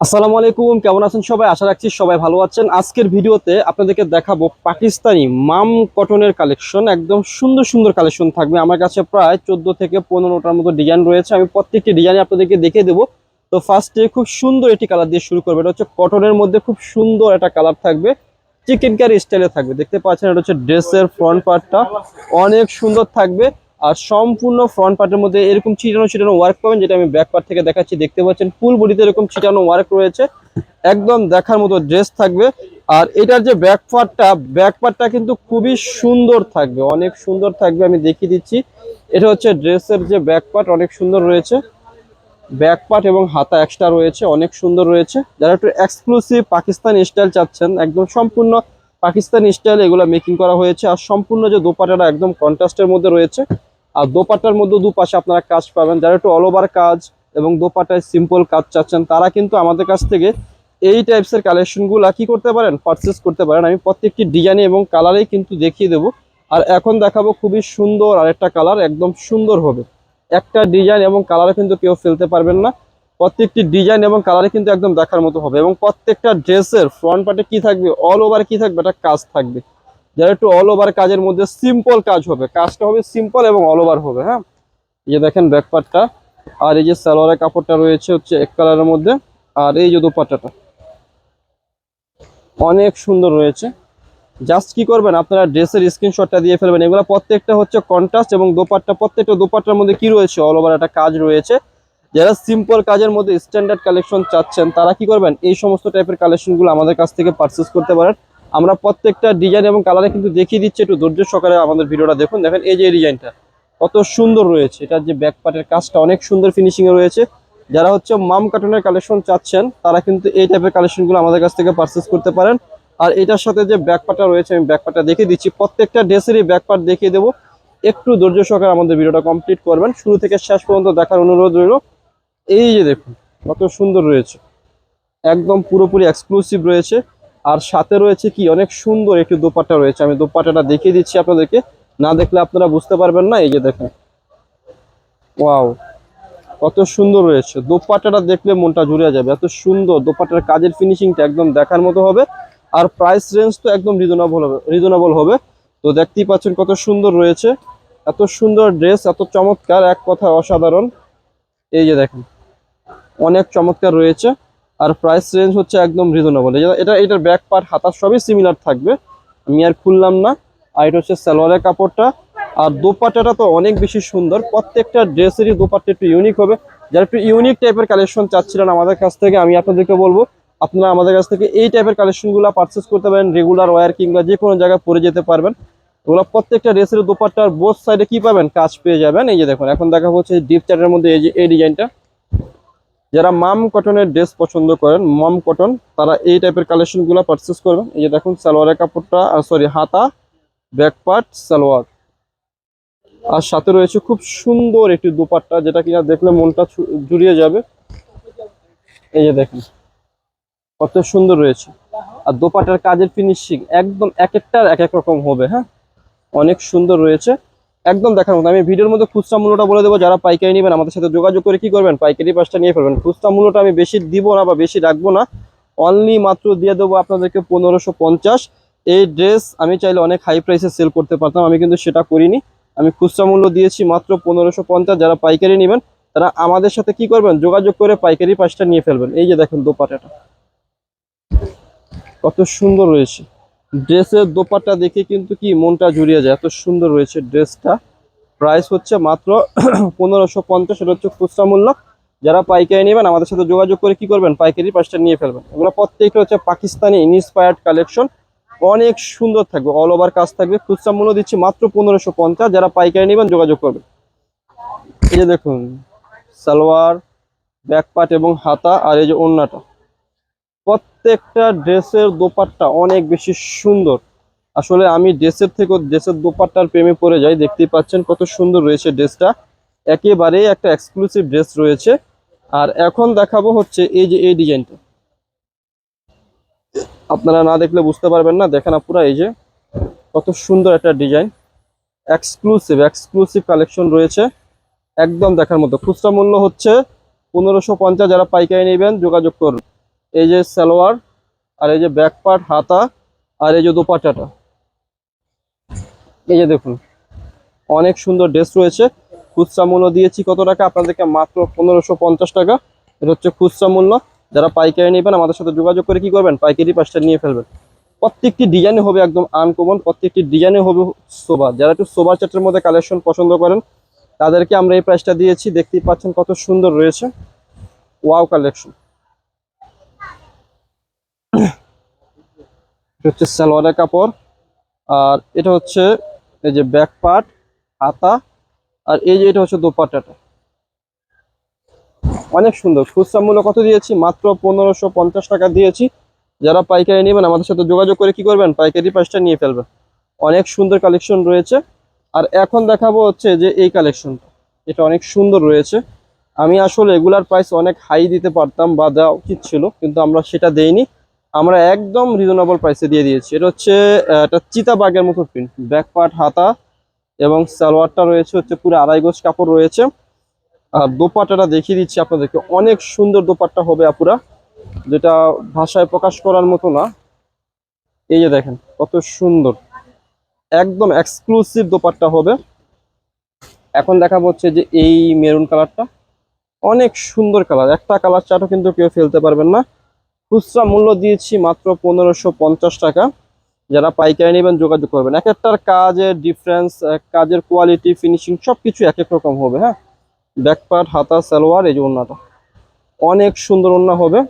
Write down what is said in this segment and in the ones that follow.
আসসালামু আলাইকুম, কেমন আছেন সবাই? আশা রাখছি সবাই ভালো আছেন। আজকের ভিডিওতে আপনাদেরকে দেখাবো পাকিস্তানি মাম কটনের কালেকশন। একদম সুন্দর সুন্দর কালেকশন থাকবে। আমার কাছে প্রায় চোদ্দ থেকে পনেরোটার মতো ডিজাইন রয়েছে। আমি প্রত্যেকটি ডিজাইন আপনাদেরকে দেখে দেবো। তো ফার্স্টে খুব সুন্দর একটি কালার দিয়ে শুরু করবে। এটা হচ্ছে কটনের মধ্যে খুব সুন্দর একটা কালার থাকবে। চিকেন কারি স্টাইলে থাকবে। দেখতে পাচ্ছেন, এটা হচ্ছে ড্রেসের ফ্রন্ট পার্টটা অনেক সুন্দর থাকবে। আর সম্পূর্ণ ফ্রন্ট পার্টের মধ্যে এরকম ছিটানো ছিটানো ওয়ার্ক পাবেন, যেটা আমি ব্যাক পার্ট থেকে দেখাচ্ছি। দেখতে পাচ্ছেন ফুল বডিতে এরকম ছিটানো ওয়ার্ক রয়েছে। একদম দেখার মতো ড্রেস থাকবে। আর এটার যে ব্যাক পার্টটা ব্যাক পার্টটা কিন্তু খুবই সুন্দর থাকবে, অনেক সুন্দর থাকবে, আমি দেখিয়ে দিচ্ছি। এটা হচ্ছে ড্রেসের যে ব্যাক পার্ট অনেক সুন্দর রয়েছে। ব্যাক পার্ট এবং হাতা এক্সট্রা রয়েছে, অনেক সুন্দর রয়েছে। যারা একটু এক্সক্লুসিভ পাকিস্তানি স্টাইল চাচ্ছেন, একদম সম্পূর্ণ পাকিস্তানি স্টাইল এগুলো মেকিং করা হয়েছে। আর সম্পূর্ণ যে দোপাটাটা একদম কন্ট্রাস্টের মধ্যে রয়েছে আর দোপাট্টার মধ্যে দুপাশে আপনারা কাজ পাবেন। যারা একটু অল ওভার কাজ এবং দোপাটায় সিম্পল কাজ চাচ্ছেন, তারা কিন্তু আমাদের কাছ থেকে এই টাইপসের কালেকশনগুলো কি করতে পারেন? পারচেস করতে পারেন। আমি প্রত্যেকটি ডিজাইনে এবং কালারেই কিন্তু দেখিয়ে দেবো। আর এখন দেখাবো খুবই সুন্দর আর একটা কালার একদম সুন্দর হবে। একটা ডিজাইন এবং কালারে কিন্তু কেউ ফেলতে পারবেন না। প্রত্যেকটি ডিজাইন এবং কালারে কিন্তু একদম দেখার মতো হবে। এবং প্রত্যেকটা ড্রেসের ফ্রন্ট পার্টে কি থাকবে? অল ওভার কি থাকবে? একটা কাজ থাকবে। যারা একটু অল ওভার কাজের মধ্যে সিম্পল কাজ হবে। কাজটা হবে সিম্পল এবং অল ওভার হবে হ্যাঁ? এই যে দেখেন ব্যাকপার্টটা আর এই যে সালোয়ারের কাপড়টা রয়েছে হচ্ছে এক কালারের মধ্যে। আর এই যে দোপাট্টাটা। অনেক সুন্দর রয়েছে। জাস্ট কি করবেন? আপনারা ড্রেসের স্ক্রিনশটটা দিয়ে ফেলবেন। এগুলো প্রত্যেকটা হচ্ছে কন্ট্রাস্ট এবং দোপাট্টা। প্রত্যেকটা দোপাট্টার মধ্যে কি রয়েছে? অল ওভার একটা কাজ রয়েছে। যারা সিম্পল কাজের মধ্যে স্ট্যান্ডার্ড কালেকশন চাচ্ছেন, তারা কি করবেন? এই সমস্ত টাইপের কালেকশনগুলো আমাদের কাছ থেকে পারচেস করতে পারেন। আমরা প্রত্যেকটা ডিজাইন এবং কালারে কিন্তু দেখিয়ে দিচ্ছি, একটু ধৈর্য সহকারে আমাদের ভিডিওটা দেখুন। দেখেন এই যে ডিজাইনটা কত সুন্দর রয়েছে। এটার যে ব্যাক পার্টের কাজটা অনেক সুন্দর ফিনিশিং এ রয়েছে। যারা হচ্ছে মাম কার্টুনের কালেকশন চাচ্ছেন, তারা কিন্তু এই টাইপের কালেকশনগুলো আমাদের কাছ থেকে পারচেস করতে পারেন। আর এটার সাথে যে ব্যাক পার্টটা রয়েছে, আমি ব্যাক পার্টটা দেখিয়ে দিচ্ছি। প্রত্যেকটা ড্রেসেরই ব্যাক পার্ট দেখিয়ে দেবো। একটু ধৈর্য সহকারে আমাদের ভিডিওটা কমপ্লিট করবেন। শুরু থেকে শেষ পর্যন্ত দেখার অনুরোধ রইল। এই যে দেখুন, কত সুন্দর রয়েছে। একদম পুরোপুরি এক্সক্লুসিভ রয়েছে। আর সাথে রয়েছে কি, অনেক সুন্দর একটি দোপাট্টা রয়েছে। আমি দোপাট্টাটা দেখিয়ে দিচ্ছি আপনাদেরকে। না দেখলে আপনারা বুঝতে পারবেন না, এই যে দেখেন। ওয়াও, কত সুন্দর রয়েছে। দোপাট্টাটা দেখলে মনটা জুড়ে যাবে। এত সুন্দর দোপাট্টার কাজের ফিনিশিংটা একদম দেখার মতো হবে। আর প্রাইস রেঞ্জ তো একদম রিজনেবল হবে রিজনেবল হবে। তো দেখতেই পাচ্ছেন কত সুন্দর রয়েছে। এত সুন্দর ড্রেস এত চমৎকার। এক কথা অসাধারণ। এই যে দেখেন, অনেক চমৎকার রয়েছে। আর প্রাইস রেঞ্জ হচ্ছে একদম রিজনেবল এটা, এটার ব্যাক পার্ট হাতার সবই সিমিলার থাকবে। আমি আর খুললাম না। আর এটা হচ্ছে সালোয়ারের কাপড়টা। আর দোপাট্টাটা তো অনেক বেশি সুন্দর। প্রত্যেকটা ড্রেসেরই দোপাট্টা একটু ইউনিক হবে। যারা একটু ইউনিক টাইপের কালেকশন চাচ্ছিলেন আমাদের কাছ থেকে, আমি আপনাদেরকে বলব, আপনারা আমাদের কাছ থেকে এই টাইপের কালেকশনগুলো পারচেস করতে পারেন। রেগুলার ওয়ার কিংবা যে কোনো জায়গায় পরে যেতে পারবেন। ওগুলো প্রত্যেকটা ড্রেসের দোপাট্টার বোথ সাইডে কি পাবেন? কাজ পেয়ে যাবেন। এই যে দেখুন, এখন দেখা হচ্ছে ডিপ চার্টের মধ্যে এই যে, এই ডিজাইনটা যারা মাম কটনের ড্রেস পছন্দ করেন, মাম কটন, তারা এই টাইপের কালেকশনগুলো পারচেস করবেন। এই যে দেখুন, সালোয়ারের কাপড়টা আর সরি হাতা ব্যাক পার্ট সালোয়ার। আর সাথে রয়েছে খুব সুন্দর একটি দুপাট্টা, যেটা কিনা দেখলে মনটা জুড়িয়ে যাবে। এই যে দেখুন, কত সুন্দর রয়েছে। আর দোপাটার কাজের ফিনিশিং একদম এক একটার এক এক রকম হবে হ্যাঁ? অনেক সুন্দর রয়েছে। একদম দেখার মতো। আমি ভিডিওর মধ্যে খুচরা মূল্যটা বলে দেবো, যারা পাইকারি নেবেন, আমাদের সাথে যোগাযোগ করে কি করবেন? পাইকারি পাঁচটা নিয়ে ফেলবেন। খুচরা মূল্যটা আমি বেশি দিব না বা বেশি রাখব না। অনলি মাত্র দিয়ে দেবো আপনাদেরকে পনেরোশো পঞ্চাশ। এই ড্রেস আমি চাইলে অনেক হাই প্রাইসে সেল করতে পারতাম, আমি কিন্তু সেটা করিনি। আমি খুচরা মূল্য দিয়েছি মাত্র পনেরোশো পঞ্চাশ। যারা পাইকারি নেবেন, তারা আমাদের সাথে কি করবেন? যোগাযোগ করে পাইকারি পাঁচটা নিয়ে ফেলবেন। এই যে দেখেন দোপাটাটা কত সুন্দর রয়েছে। ড্রেসের দোপাট্টা দেখে কিন্তু কি মনটা জুড়িয়ে যায়, এত সুন্দর রয়েছে ড্রেসটা। প্রাইস হচ্ছে মাত্র পনেরোশো পঞ্চাশ, এটা হচ্ছে খুচরা মূল্য। যারা পাইকারি নেবেন, আমাদের সাথে যোগাযোগ করে কি করবেন? পাইকারি পাঁচটা নিয়ে ফেলবেন। এগুলো প্রত্যেকটা হচ্ছে পাকিস্তানি ইনস্পায়ার্ড কালেকশন অনেক সুন্দর থাকবে অল ওভার কাজ থাকবে। খুচরা মূল্য দিচ্ছি মাত্র পনেরোশো পঞ্চাশ। যারা পাইকারি নেবেন, যোগাযোগ করবেন। এই যে দেখুন, সালোয়ার ব্যাক পার্ট এবং হাতা আর এই যে ওড়নাটা প্রত্যেকটা ড্রেসের দোপাট্টা অনেক বেশি সুন্দর। আসলে আমি ড্রেসের থেকে ড্রেসের দোপাট্টার প্রেমে পড়ে যাই, দেখতেই পাচ্ছেন কত সুন্দর রয়েছে ড্রেসটা। একেবারেই একটা এক্সক্লুসিভ ড্রেস রয়েছে। আর এখন দেখাবো হচ্ছে এই যে এই ডিজাইনটা। আপনারা না দেখলে বুঝতে পারবেন না, দেখেন পুরো এই যে কত সুন্দর একটা ডিজাইন। এক্সক্লুসিভ এক্সক্লুসিভ কালেকশন রয়েছে। একদম দেখার মতো। খুচরা মূল্য হচ্ছে পনেরোশো পঞ্চাশ, যারা পাইকারি নেবেন যোগাযোগ করুন। এই যে সালোয়ার, আর এই যে ব্যাক পার্ট হাতা, আর এই যে দোপাট্টাটা। এই যে দেখুন, অনেক সুন্দর ড্রেস রয়েছে। খুচরা মূল্য দিয়েছি কত টাকা? আপনাদেরকে মাত্র পনেরোশো পঞ্চাশ টাকা। এটা হচ্ছে খুচরা মূল্য। যারা পাইকারি নেবেন, আমাদের সাথে যোগাযোগ করে কি করবেন? পাইকারি পাঁচটা নিয়ে ফেলবেন। প্রত্যেকটি ডিজাইনে হবে একদম আনকমন প্রত্যেকটি ডিজাইনে হবে সোবার যারা একটু সোবার চার্টের মধ্যে কালেকশন পছন্দ করেন, তাদেরকে আমরা এই প্রাইসটা দিয়েছি। দেখতেই পাচ্ছেন কত সুন্দর রয়েছে। ওয়াও কালেকশন এটা হচ্ছে সালোয়ারের কাপড়। আর এটা হচ্ছে এই যে ব্যাক পার্ট হাতা, আর এই যে এটা হচ্ছে দোপাট্টাটা। অনেক সুন্দর। খুচরা মূল্য কত দিয়েছি? মাত্র পনেরোশো পঞ্চাশ টাকা দিয়েছি। যারা পাইকারি নেবেন, আমাদের সাথে যোগাযোগ করে কি করবেন? পাইকারি প্রাইসটা নিয়ে ফেলবেন। অনেক সুন্দর কালেকশন রয়েছে। আর এখন দেখাবো হচ্ছে যে এই কালেকশনটা এটা অনেক সুন্দর রয়েছে। আমি আসলে এগুলার প্রাইস অনেক হাই দিতে পারতাম বা দেওয়া উচিত ছিল, কিন্তু আমরা সেটা দেইনি। আমরা একদম রিজনেবল প্রাইসে দিয়ে দিয়েছি। এটা হচ্ছে একটা চিতাবাগের মতো প্রিন্ট ব্যাক পার্ট হাতা এবং সালোয়ারটা রয়েছে হচ্ছে পুরো আড়াই গোজ কাপড় রয়েছে। আর দোপাট্টাটা দেখিয়ে দিচ্ছি আপনাদেরকে। অনেক সুন্দর দোপাট্টা হবে আপুরা, যেটা ভাষায় প্রকাশ করার মতো না। এই যে দেখেন, কত সুন্দর। একদম এক্সক্লুসিভ দোপাট্টা হবে। এখন দেখা হচ্ছে যে এই মেরুন কালারটা অনেক সুন্দর কালার একটা কালার চাটও কিন্তু কেউ ফেলতে পারবেন না। খুচরা মূল্য দিয়েছি মাত্র পনেরোশো টাকা। যারা পাইকারি নেবেন যোগাযোগ করবেন। এক একটার কাজের ডিফারেন্স কাজের কোয়ালিটি ফিনিশিং সব কিছু এক এক রকম হবে হ্যাঁ? ব্যাক পার্ট হাতা, সালোয়ার, এই যে ওনাটা অনেক সুন্দর ওড়না হবে।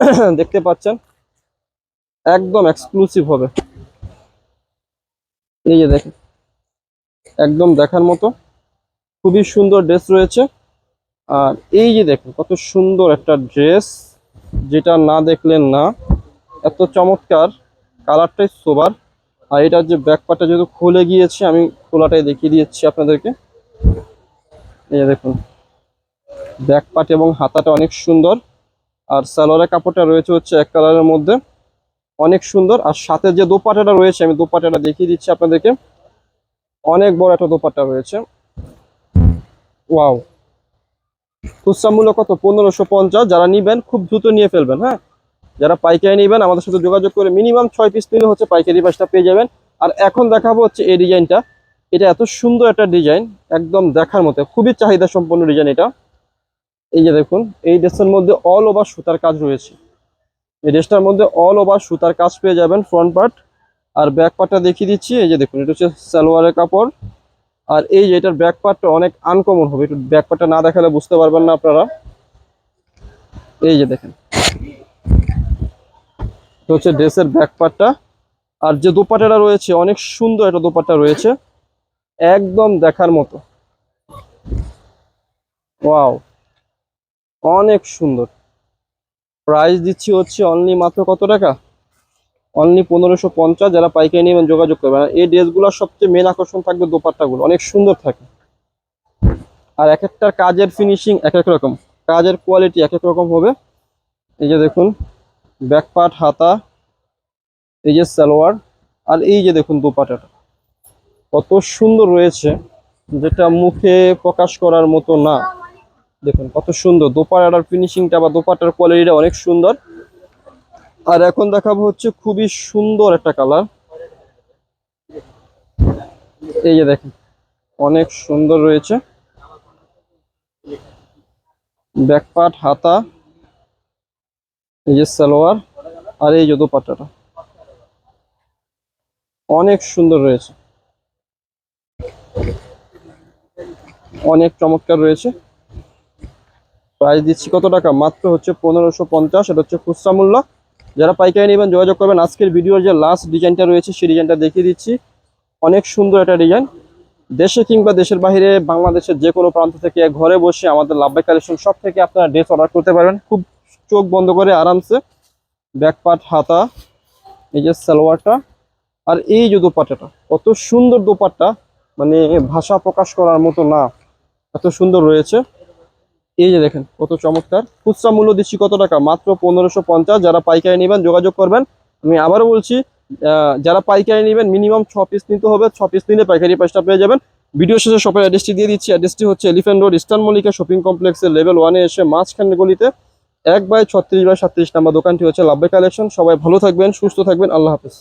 দেখতে পাচ্ছেন? একদম এক্সক্লুসিভ হবে। এই যে দেখেন। একদম দেখার মতো। খুবই সুন্দর ড্রেস রয়েছে। আর এই যে দেখেন, কত সুন্দর একটা ড্রেস যেটা না দেখলেন না, এত চমৎকার কালারটাই সোবার। আর এটার যে ব্যাকপারটা যেহেতু খুলে গিয়েছে, আমি খোলাটাই দেখিয়ে দিয়েছি আপনাদেরকে। এই দেখুন ব্যাক পার্ট এবং হাতাটা অনেক সুন্দর। আর সালোয়ারের কাপড়টা রয়েছে হচ্ছে এক কালারের মধ্যে। অনেক সুন্দর। আর সাথে যে দোপাটাটা রয়েছে, আমি দোপাটাটা দেখিয়ে দিচ্ছি আপনাদেরকে। অনেক বড় একটা দোপাটা রয়েছে। ওয়াও! খুচরা মূল্য কত? পনেরোশো পঞ্চাশ। যারা নিবেন, খুব দ্রুত নিয়ে ফেলবেন হ্যাঁ? যারা পাইকারি নেবেন আমাদের সাথে যোগাযোগ করে মিনিমাম ছয় পিস নিলে হচ্ছে পাইকারি পাঁচটা পেয়ে যাবেন। আর এখন দেখাবো হচ্ছে এই ডিজাইনটা। এটা এত সুন্দর একটা ডিজাইন, একদম দেখার মতো, খুবই চাহিদা সম্পন্ন ডিজাইন এটা। এই যে দেখুন, এই ড্রেসের মধ্যে অল ওভার সুতার কাজ রয়েছে। এই ড্রেসটার মধ্যে অল ওভার সুতার কাজ পেয়ে যাবেন ফ্রন্ট পার্ট আর ব্যাক পার্টটা দেখিয়ে দিচ্ছি, এই যে দেখুন, এটা হচ্ছে সালোয়ারের কাপড়। আর এই যে এটার ব্যাক পার্টটা অনেক আনকমন হবে, একটু ব্যাক পার্টটা না দেখালে বুঝতে পারবেন না আপনারা। এই যে দেখেন। হচ্ছে ড্রেসের ব্যাক পার্টটা আর যে দোপাট্টাটা রয়েছে, অনেক সুন্দর একটা দোপাট্টা রয়েছে। একদম দেখার মতো। ওয়াও অনেক সুন্দর। প্রাইস দিচ্ছি হচ্ছে অনলি মাত্র কত টাকা? অনলি পনেরোশো পঞ্চাশ যারা পাইকারি নেবেন যোগাযোগ করবেন এই ড্রেসগুলোর সবচেয়ে মেন আকর্ষণ থাকবে দোপাট্টাগুলো। অনেক সুন্দর থাকে। আর এক একটার কাজের ফিনিশিং এক এক রকম। কাজের কোয়ালিটি এক এক রকম হবে। এই যে দেখুন ব্যাক পার্ট হাতা, এই যে সালোয়ার, আর এই যে দেখুন দোপাট্টাটা। কত সুন্দর রয়েছে, যেটা মুখে প্রকাশ করার মতো না। দেখুন, কত সুন্দর। দোপাট্টার ফিনিশিংটা বা দোপাটার কোয়ালিটিটা অনেক সুন্দর। আর এখন দেখাবো হচ্ছে খুবই সুন্দর একটা কালার। এই যে দেখেন, অনেক সুন্দর রয়েছে। ব্যাক পার্ট হাতা, এই যে সালোয়ার আর এই যে দোপাট্টাটা। অনেক সুন্দর রয়েছে। অনেক চমৎকার রয়েছে। প্রাইস দিচ্ছি কত টাকা? মাত্র হচ্ছে পনেরোশো পঞ্চাশ, এটা হচ্ছে খুচরা মূল্য। যারা পাইকারি নেবেন, যোগাযোগ করবেন। আজকের ভিডিওর যে লাস্ট ডিজাইনটা রয়েছে, সেই ডিজাইনটা দেখিয়ে দিচ্ছি। অনেক সুন্দর একটা ডিজাইন দেশে কিংবা দেশের বাইরে, বাংলাদেশের যে কোনো প্রান্ত থেকে ঘরে বসে আমাদের লাভবাই কালেকশন সব থেকে আপনারা ড্রেস অর্ডার করতে পারবেন। খুব চোখ বন্ধ করে আরামসে। ব্যাক পার্ট হাতা, এই যে সালোয়ারটা, আর এই যে দোপাট্টাটা, কত সুন্দর দোপাট্টা। মানে ভাষা প্রকাশ করার মতো না, এত সুন্দর রয়েছে। এই যে দেখেন, কত চমৎকার। খুচরা মূল্য দিচ্ছি কত টাকা? মাত্র পনেরোশো পঞ্চাশ। যারা পাইকারি নেবেন, যোগাযোগ করবেন। আমি আবারও বলছি যারা পাইকারি নেবেন, মিনিমাম ছ পিস নিতে হবে। ছ পিস নিলে পাইকারি প্রাইসটা পেয়ে যাবেন। ভিডিও শেষে শপের অ্যাড্রেসটি দিয়ে দিচ্ছি। অ্যাড্রেসটি হচ্ছে elephant road eastern Mallika shopping কমপ্লেক্সের লেভেল ওয়ানে এসে মাঝখানে গলিতে এক বাই ছত্রিশ বাই সাতত্রিশ নাম্বার দোকানটি হচ্ছে লাভবে কালেকশন সবাই ভালো থাকবেন, সুস্থ থাকবেন। আল্লাহ হাফেজ।